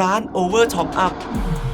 ร้าน Over Top Up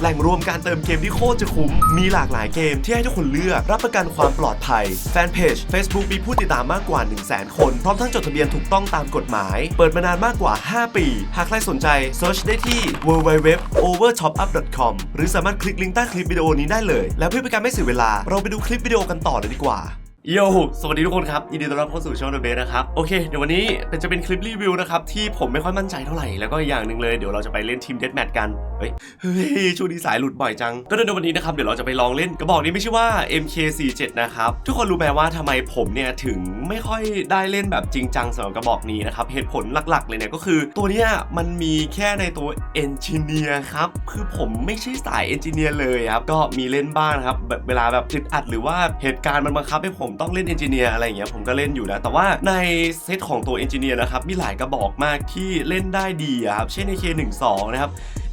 แหล่งรวมการเติมเกมที่โคตรจะคุ้ม มีหลากหลายเกมที่ให้ทุกคนเลือก รับประกันความปลอดภัย แฟนเพจ Facebook มีผู้ติดตามมากกว่า 1 0 0 0 0แคน พร้อมทั้งจดทะเบียนถูกต้องตามกฎหมาย เปิดมานานมากกว่า 5 ปี หากใครสนใจ search ได้ที่ www.overtopup.com หรือสามารถคลิกลิงก์ใต้คลิปวิดีโอนี้ได้เลย แล้วเพื่อเป็นการไม่เสียเวลา เราไปดูคลิปวิดีโอกันต่อเลยดีกว่า โยสวัสดีทุกคนครับ ยินดีต้อนรับเข้าสู่ช่องเดอะเบสนะครับ โอเค เดี๋ยววันนี้เป็นจะเป็นคลิปรีวิวนะครับ ที่ผมไม่ค่อยมั่นใจเท่าไหร่ แล้วก็อย่างหนึ่งเลย เดี๋ยวเราจะไปเล่นทีมเด a แมทกัน เฮ้ย ช่วงนี้สายหลุดบ่อยจัง ก็ในวันนี้นะครับ เดี๋ยวเราจะไปลองเล่นกระบอกนี้ไม่ใช่ว่า MK47 นะครับ ทุกคนรู้ไหมว่าทำไมผมเนี่ยถึงไม่ค่อยได้เล่นแบบจริงจังสำหรับกระบอกนี้นะครับ เหตุผลหลักๆ เลยเนี่ยก็คือ ตัวเนี้ยมันมีแค่ในตัวเอนจิเนียร์ครับ คือผมไม่ใช่สายเอนจิเนียร์เลยครับ ก็มีเล่นบ้างครับแบบเวลาแบบติดอัดหรือว่าเหตุการณ์มันบังคับให้ผมต้องเล่นเอนจิเนียร์อะไรอย่างเงี้ยผมก็เล่นอยู่นะ แต่ว่าในเซตของตัวเอนจิเนียร์นะครับมีหลายกระบอกมากที่เล่นได้ดีครับเช่นใน K12 นะครับ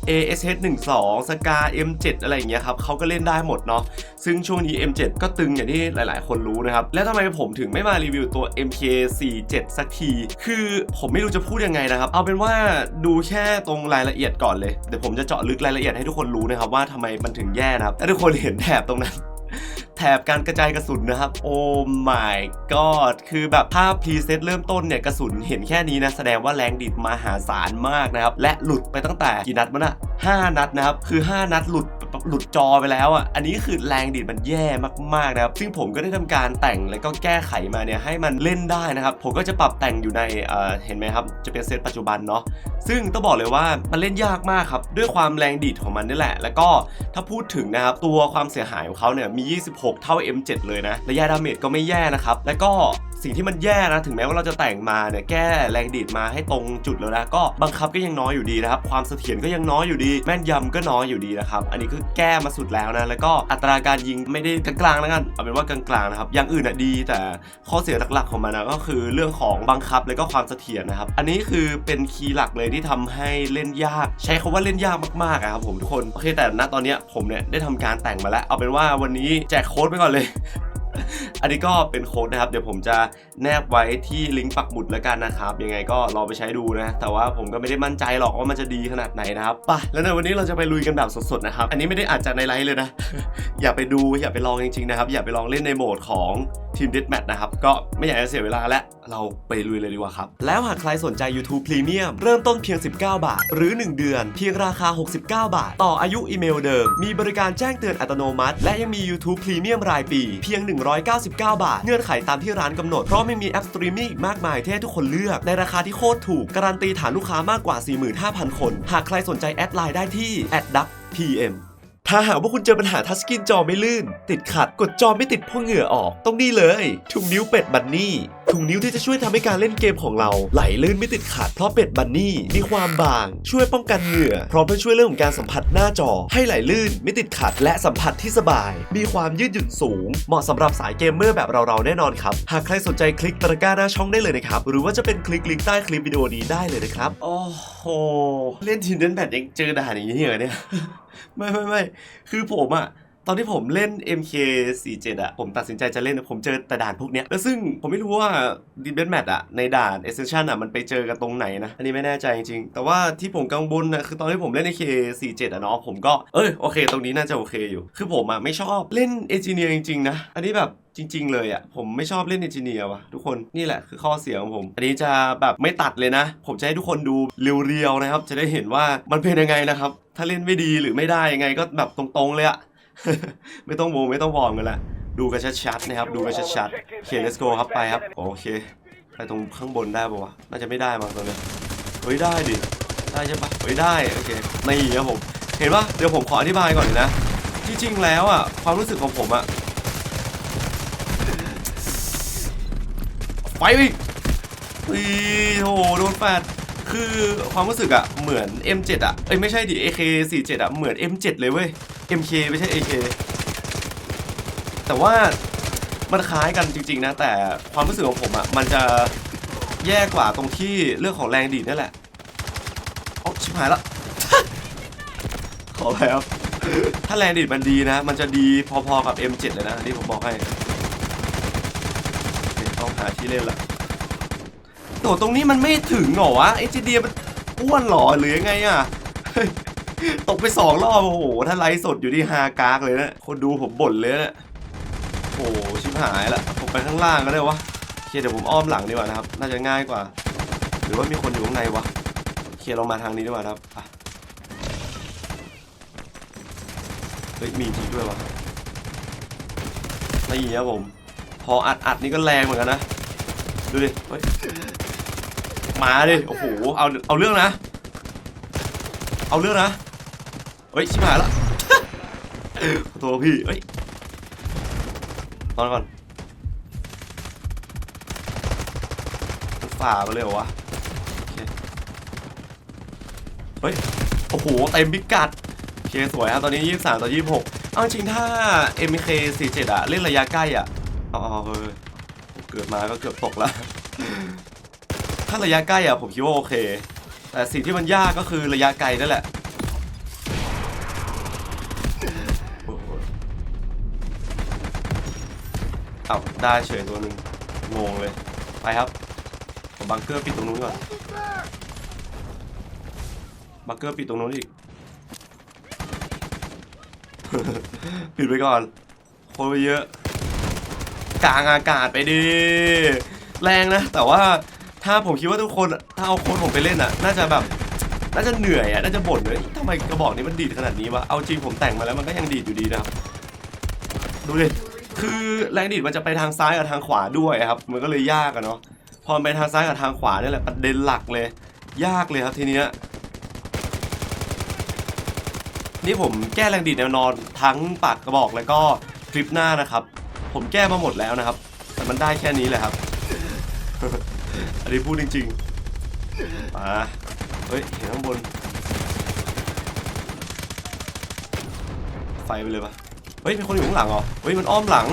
ASH 1 2สกา M7 อะไรอย่างเงี้ยครับเขาก็เล่นได้หมดเนาะซึ่งช่วงนี้ M7 ก็ตึงอย่างที่หลาย ๆ คนรู้นะครับ แล้วทำไมผมถึงไม่มารีวิวตัว MK47 สักที คือผมไม่รู้จะพูดยังไงนะครับ เอาเป็นว่าดูแค่ตรงรายละเอียดก่อนเลย เดี๋ยวผมจะเจาะลึกรายละเอียดให้ทุกคนรู้นะครับว่าทำไมมันถึงแย่นะครับถ้าทุกคนเห็นแถบตรงนั้น แถบการกระจายกระสุนนะครับ โอ้ my god คือแบบถ้าพรีเซตเริ่มต้นเนี่ยกระสุนเห็นแค่นี้นะ แสดงว่าแรงดิดมหาศาลมากนะครับ และหลุดไปตั้งแต่กี่นัดมันอะ5 นัดนะครับ คือ 5 นัดหลุดหลุดจอไปแล้วอะ อันนี้คือแรงดิดมันแย่มากๆนะครับ ซึ่งผมก็ได้ทำการแต่งแล้วก็แก้ไขมาเนี่ยให้มันเล่นได้นะครับ ผมก็จะปรับแต่งอยู่ในเอ่อเห็นไหมครับ จะเป็นเซตปัจจุบันเนาะ ซึ่งต้องบอกเลยว่ามันเล่นยากมากครับ ด้วยความแรงดีดของมันนี่แหละ แล้วก็ถ้าพูดถึงนะครับตัวความเสียหายของเขาเนี่ยมี 26เท่า M7 เลยนะ ระยะดาเมจก็ไม่แย่นะครับ แล้วก็สิ่งที่มันแย่นะถึงแม้ว่าเราจะแต่งมาเนี่ยแก้แรงดีดมาให้ตรงจุดแล้วนะก็บังคับก็ยังน้อยอยู่ดีนะครับความเสถียรก็ยังน้อยอยู่ดี แม่นยำก็น้อยอยู่ดีนะครับอันนี้คือแก้มาสุดแล้วนะแล้วก็อัตราการยิงไม่ได้กลางๆแล้วกันเอาเป็นว่ากลางๆนะครับอย่างอื่นอะดีแต่ข้อเสียหลักๆของมันนะก็คือเรื่องของบังคับแล้วก็ความเสถียรนะครับอันนี้คือเป็นคีย์หลักเลยที่ทำให้เล่นยาก ใช้คาว่าเล่นยากมากๆอะครับผมทุกคนโอเคแต่ณตอนนี้ผมเนี่ยได้ทำการแต่งมาแล้ว เอาเป็นว่าวันนี้แจกโค้ดไปก่อนเลย อันนี้ก็เป็นโค้ดนะครับ เดี๋ยวผมจะแนบไว้ที่ลิงก์ปักหมุดแล้วกันนะครับ ยังไงก็ลองไปใช้ดูนะ แต่ว่าผมก็ไม่ได้มั่นใจหรอกว่ามันจะดีขนาดไหนนะครับไปะแล้วในวันนี้เราจะไปลุยกันแบบสดๆนะครับ อันนี้ไม่ได้อัดจากในไลฟ์เลยนะ อย่าไปดูอย่าไปลองจริงๆนะครับ อย่าไปลองเล่นในโหมดของทีม Deathmatch นะครับ ก็ไม่อยากจะเสียเวลาแล้วเราไปลุยเลยดีกว่าครับ แล้วหากใครสนใจ YouTube Premium เริ่มต้นเพียง 19 บาท หรือ 1 เดือน เพียงราคา 69 บาท ต่ออายุอีเมลเดิม มีบริการแจ้งเตือนอัตโนมัติ และยังมี YouTube Premium รายปี เพียง199 บาท เงื่อนไขตามที่ร้านกำหนด เพราะไม่มีแอปสตรีมมิ่งอีกมากมายที่ให้ทุกคนเลือก ในราคาที่โคตรถูก การันตีฐานลูกค้ามากกว่า 45,000 คน หากใครสนใจแอดไลน์ได้ที่ @duckpm ถ้าหากว่าคุณเจอปัญหาทัชสกรีนจอไม่ลื่น ติดขัดกดจอไม่ติดเพราะเหงื่อออกต้องนี่เลยถุงนิ้วเป็ดบันนี่ถุงนิ้วที่จะช่วยทำให้การเล่นเกมของเราไหลลื่นไม่ติดขัดเพราะเป็ดบันนี่มีความบาง ช่วยป้องกันเหงื่อพร้อมทั้งช่วยเรื่องของการสัมผัสหน้าจอ ให้ไหลลื่นไม่ติดขัด และสัมผัสที่สบาย มีความยืดหยุ่นสูง เหมาะสำหรับสายเกมเมอร์แบบเราๆแน่นอนครับ หากใครสนใจคลิกตะกร้าหน้าช่องได้เลยนะครับ หรือว่าจะเป็นคลิกลิงก์ใต้คลิปวิดีโอนี้ได้เลยนะครับโอ้โหเล่นทีมเดนแบทยังเจอด่านอย่างนี้เหรอเนี่ย ไม่ไม่ไม่คือผมอะ ตอนที่ผมเล่น MK47 อะผมตัดสินใจจะเล่นอะผมเจอแต่ด่านพวกเนี้ยแล้วซึ่งผมไม่รู้ว่าดินเบนแมทอะในด่าน Ascension อะมันไปเจอกันตรงไหนนะ อันนี้ไม่แน่ใจจริงๆแต่ว่าที่ผมกังวลนะคือตอนที่ผมเล่น MK47 อะเนาะผมก็เอ้ยโอเค ตรงนี้น่าจะโอเคอยู่ คือผมอะไม่ชอบเล่นเอนจิเนียร์จริงๆนะ อันนี้แบบจริง ๆ เลยอะผมไม่ชอบเล่นเอนจิเนียร์ว่ะทุกคนนี่แหละคือข้อเสียของผม อันนี้จะแบบไม่ตัดเลยนะ ผมจะให้ทุกคนดูเรียวๆนะครับ จะได้เห็นว่ามันเป็นยังไงนะครับ ถ้าเล่นไม่ดีหรือไม่ได้ยังไงก็แบบตรงๆเลยอะ ไม่ต้องโวไม่ต้องวอร์มกันละดูกันชัดๆนะครับ ดูกันชัดๆโอเค let's go ครับไปครับ โอเค ไปตรงข้างบนได้ปะวะ น่าจะไม่ได้มั้งตรงเนี้ยเฮ้ยได้ดิ ได้ใช่ปะเฮ้ยได้ โอเคนี่ครับผม เห็นปะเดี๋ยวผมขออธิบายก่อนนะที่จริงแล้วอะ ความรู้สึกของผมอะ ไปอีกอีโหโดนแฟดคือความรู้สึกอะเหมือน M7 อะเอ้ยไม่ใช่ดิ AK47 อะเหมือน M7 เลยเว้ย MK ไม่ใช่ AK แต่ว่ามันคล้ายกันจริง ๆ นะ แต่ความรู้สึกของผมอะมันจะแย่กว่าตรงที่เรื่องของแรงดีดนั่นแหละโอ้ชิบหายละ ขอไปครับ ถ้าแรงดีดมันดีนะ มันจะดีพอๆกับ M7 เลยนะที่ผมบอกให้ต้องหาที่เล่นละโดดตรงนี้มันไม่ถึงหรอวะไอจีเดียมันอ้วนหรอหรือยังไงอะ ตกไปสองรอบโอ้โห ถ้าไลฟ์สดอยู่ที่ฮากากเลยนะคนดูผมบ่นเลยนะโอ้โหชิบหายละผมไปข้างล่างก็ได้วะเคลียเดี๋ยวผมอ้อมหลังดีกว่านะครับ น่าจะง่ายกว่า หรือว่ามีคนอยู่ข้างในวะเคลียร์ลงมาทางนี้ดีกว่าครับเฮ้ยมีจริงด้วยวะนี่ครับผม พออัดอัดนี่ก็แรงเหมือนกันนะดูดิเฮ้ยมาดิโอ้โหเอาเอาเรื่องนะ เอาเรื่องนะ ฮ้ยชิบหายละขอโทษพี่เฮ้ยนอนก่อนฝ่าไปเลยเหรอวะเฮ้ย โอ้โห เต็มพิกัดเคสวยครับ ตอนนี้ 23 ต่อ 26 เอาจริงถ้า MK47 อะเล่นระยะใกล้อะเอาเอาเฮ้ยเกิดมาก็เกือบตกแล้ว ถ้าระยะใกล้อะผมคิดว่าโอเค แต่สิ่งที่มันยากก็คือระยะไกลนั่นแหละ เอาได้เฉยตัวหนึ่งงงเลย ไปครับผมบังเกอร์ปิดตรงนู้นก่อนบังเกอร์ปิดตรงนู้นอีก ปิดไปก่อนคนไปเยอะ กลางอากาศไปดิ แรงนะ แต่ว่าถ้าผมคิดว่าทุกคน ถ้าเอาโค้ดผมไปเล่นอะ น่าจะแบบ น่าจะเหนื่อยอะ น่าจะบ่นเลยทำไมกระบอกนี้มันดีดขนาดนี้วะ เอาจริงผมแต่งมาแล้วมันก็ยังดีดอยู่ดีนะครับ ดูดิ คือแรงดีดมันจะไปทางซ้ายกับทางขวาด้วยครับ มันก็เลยยากอะเนาะพอไปทางซ้ายกับทางขวาเนี่ยแหละประเด็นหลักเลย ยากเลยครับทีเนี้ยนี่ผมแก้แรงดีดแนวนอนทั้งปากกระบอกแล้วก็คลิปหน้านะครับ ผมแก้มาหมดแล้วนะครับ แต่มันได้แค่นี้แหละครับ อันนี้พูดจริงๆมาเฮ้ยเห็นข้างบน ไฟไปเลยปะ เฮ้ยมีคนอยู่ข้างหลังเหรอ เฮ้ยมันอ้อมหลัง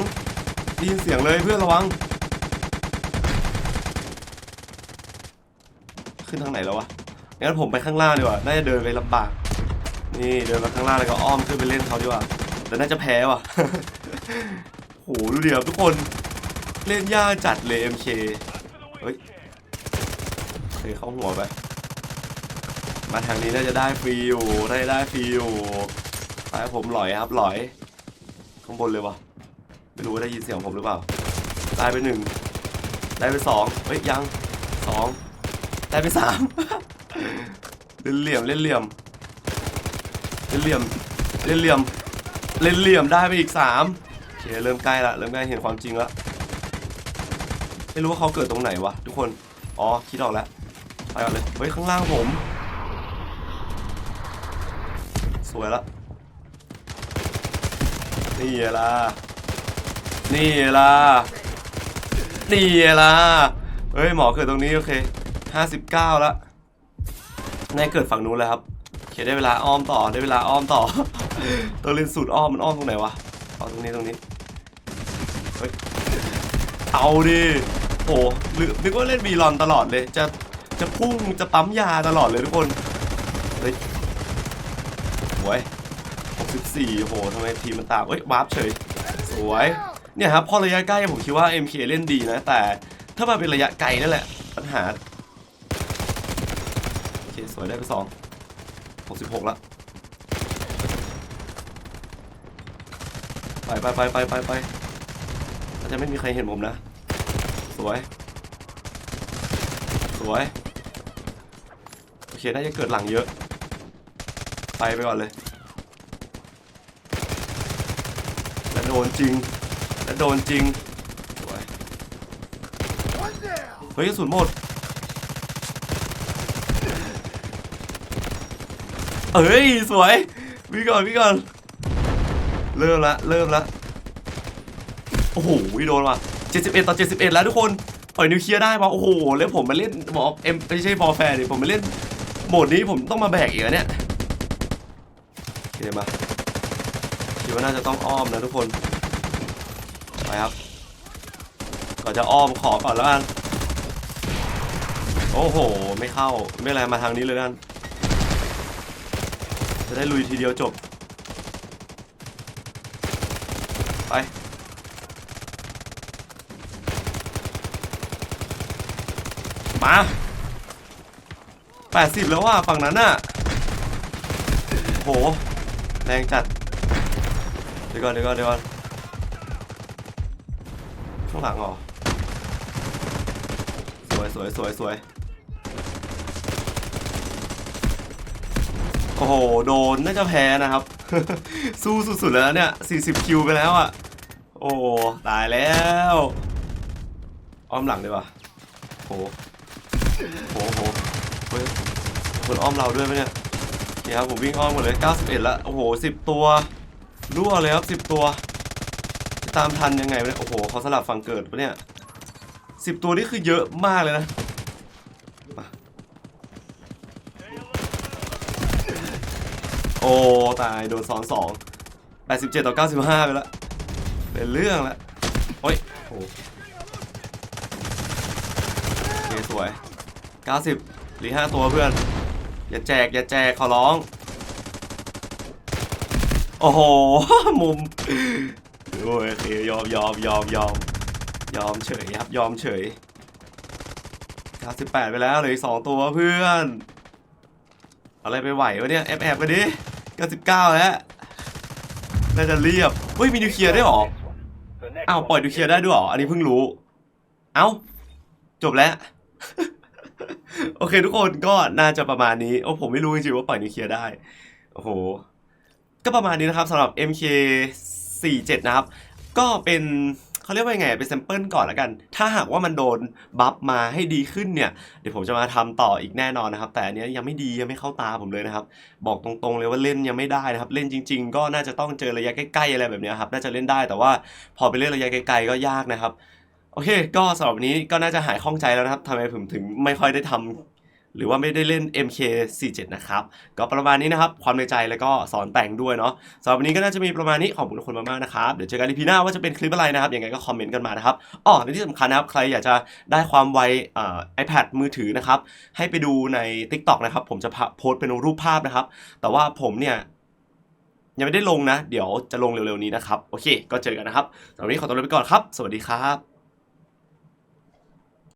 ได้ยินเสียงเลยเพื่อนระวัง ขึ้นทางไหนแล้ววะ งั้นผมไปข้างล่างดีกว่า น่าจะเดินไปลำบาก นี่เดินมาข้างล่างแล้วก็อ้อมขึ้นไปเล่นเขาดีกว่า แต่น่าจะแพ้ว่ะ โหดูเดียวทุกคน เล่นยากจัดเลย MK เฮ้ยเฮ้ยเข้าหัวไป มาทางนี้น่าจะได้ฟรีอยู่น่าจะได้ฟรีอยู่ไปผมหลอยครับหลอย ข้างบนเลยวะไม่รู้ว่าได้ยินเสียงผมหรือเปล่าได้ไปหนึ่งได้ไปสองเฮ้ยยังสองได้ไปสามเล่นเหลี่ยมเล่นเหลี่ยมเล่นเหลี่ยมเล่นเหลี่ยมเล่นเหลี่ยมได้ไปอีกสามโอเคเริ่มใกล้ละเริ่มใกล้เห็นความจริงละไม่รู้ว่าเขาเกิดตรงไหนวะทุกคนอ๋อคิดออกแล้วไปก่อนเลยเฮ้ยข้างล่างผม สวยละ นี่ล่ะนี่ล่ะนี่ล่ะเฮ้ยหมอเกิดตรงนี้โอเคห้าสิบเก้าละนายเกิดฝั่งนู้นแล้วครับโอเคได้เวลาอ้อมต่อได้เวลาอ้อมต่อตัวเล่นสูตรอ้อมมันอ้อมตรงไหนวะเอาตรงนี้ตรงนี้เฮ้ยเอาดิโอ้หรือนึกว่าเล่นบีลอนตลอดเลย จะจะพุ่งจะปั๊มยาตลอดเลยทุกคนเฮ้ยสวย 64โหทำไมทีมมันตามเอ้ยวาร์ปเฉย สวย เนี่ยครับพอระยะใกล้ผมคิดว่า MK เล่นดีนะ แต่ถ้ามาเป็นระยะไกลนั่นแหละ ปัญหา โอเค สวยได้ไปสอง66ล้วไปไปไปไปไปไปน่าจะไม่มีใครเห็นผมนะ สวย สวย โอเค น่าจะเกิดหลังเยอะ ไปไปก่อนเลย แล้วโด นจริง แล้วโดนจริงสวยเฮ้ยกระสุนหมด เอ้ย สวยวิ่งก่อนวิ่งก่อน เริ่มละ เริ่มละ โอ้โหโดนว่ะ71 ต่อ 71 แล้วทุกคนปล่อยนิวเคลียร์ได้ป่ะโอ้โห แล้วผมมาเล่นหมอเอ็มไม่ใช่ฟอแฟร์ดิผมมาเล่นโหมดนี้ผมต้องมาแบกอีกแล้วเนี่ยโอเคมา ว่าน่าจะต้องอ้อมนะทุกคน ไปครับก่อนจะอ้อมขอก่อนแล้วกัน โอ้โห ไม่เข้า ไม่เป็นไรมาทางนี้เลยกันจะได้ลุยทีเดียวจบ ไป มา80แล้วว่าฝั่งนั้นน่ะโห แรงจัด ดี๋ยวก่อนเดี๋ยวก่อนเดี๋ยวก่อนข้างหลังเหรอสวยสวยสวยสวยโอ้โห โดนน่าจะแพ้นะครับ สู้สุดๆแล้วเนี่ย 40 คิวไปแล้วอะ โอ้ ตายแล้ว อ้อมหลังดีกว่าโหโหโหเฮ้ยคนอ้อมเราด้วยไหมเนี่ยนี่ครับผมวิ่งอ้อมหมดเลย 91 แล้ว โอ้โห 10 ตัว รั่วเลยครับ10ตัว จะตามทันยังไงวะเนี่ยโอ้โหเขาสลับฝั่งเกิดปะเนี่ย10ตัวนี่คือเยอะมากเลยนะโอ้ ตาย โดนซ้อนสองแปดสิบเจ็ดต่อเก้าสิบห้าไปแล้วเป็นเรื่องแล้วโอ้ยโอ้โอเคสวยเก้าสิบหรือห้าตัวเพื่อน อย่าแจก อย่าแจก ขอร้อง โอ้โห มุมโอ้ยโอเคยอมยอมยอมยอมยอมเฉยครับยอมเฉย98ไปแล้วเหลืออีกสองตัวเพื่อน อะไรไปไหววะเนี่ยแอบแอบไปดิ99แล้วน่าจะเรียบเฮ้ยมีนิวเคลียร์ได้หรออ้าวปล่อยนิวเคลียร์ได้ด้วยหรออันนี้เพิ่งรู้ เอ้าจบแล้วโอเคทุกคนก็น่าจะประมาณนี้โอ้ผมไม่รู้จริงๆว่าปล่อยนิวเคลียร์ได้โอ้โห ก็ประมาณนี้นะครับสำหรับ MK47 นะครับ ก็เป็นเขาเรียกว่าไงเป็นแซมเปิลก่อนแล้วกัน ถ้าหากว่ามันโดนบัฟมาให้ดีขึ้นเนี่ย เดี๋ยวผมจะมาทำต่ออีกแน่นอนนะครับ แต่อันนี้ยังไม่ดียังไม่เข้าตาผมเลยนะครับ บอกตรงๆเลยว่าเล่นยังไม่ได้นะครับ เล่นจริง ๆ ก็น่าจะต้องเจอระยะใกล้ๆอะไรแบบนี้ครับ น่าจะเล่นได้แต่ว่าพอไปเล่นระยะไกลๆก็ยากนะครับ โอเค ก็สำหรับวันนี้ก็น่าจะหายข้องใจแล้วนะครับทำไมผมถึงไม่ค่อยได้ทำ หรือว่าไม่ได้เล่น MK47 นะครับ ก็ประมาณนี้นะครับ ความในใจแล้วก็สอนแต่งด้วยเนาะสำหรับวันนี้ก็น่าจะมีประมาณนี้ขอบคุณทุกคนมากๆนะครับ เดี๋ยวเจอกันในพีหน้าว่าจะเป็นคลิปอะไรนะครับ ยังไงก็คอมเมนต์กันมานะครับอ๋อในที่สำคัญนะครับ ใครอยากจะได้ความไวอ่า iPad มือถือนะครับ ให้ไปดูใน TikTok นะครับ ผมจะโพสต์เป็นรูปภาพนะครับ แต่ว่าผมเนี่ยยังไม่ได้ลงนะ เดี๋ยวจะลงเร็วๆนี้นะครับ โอเค ก็เจอกันนะครับสำหรับวันนี้ขอตัวลาไปก่อนครับ สวัสดีครับ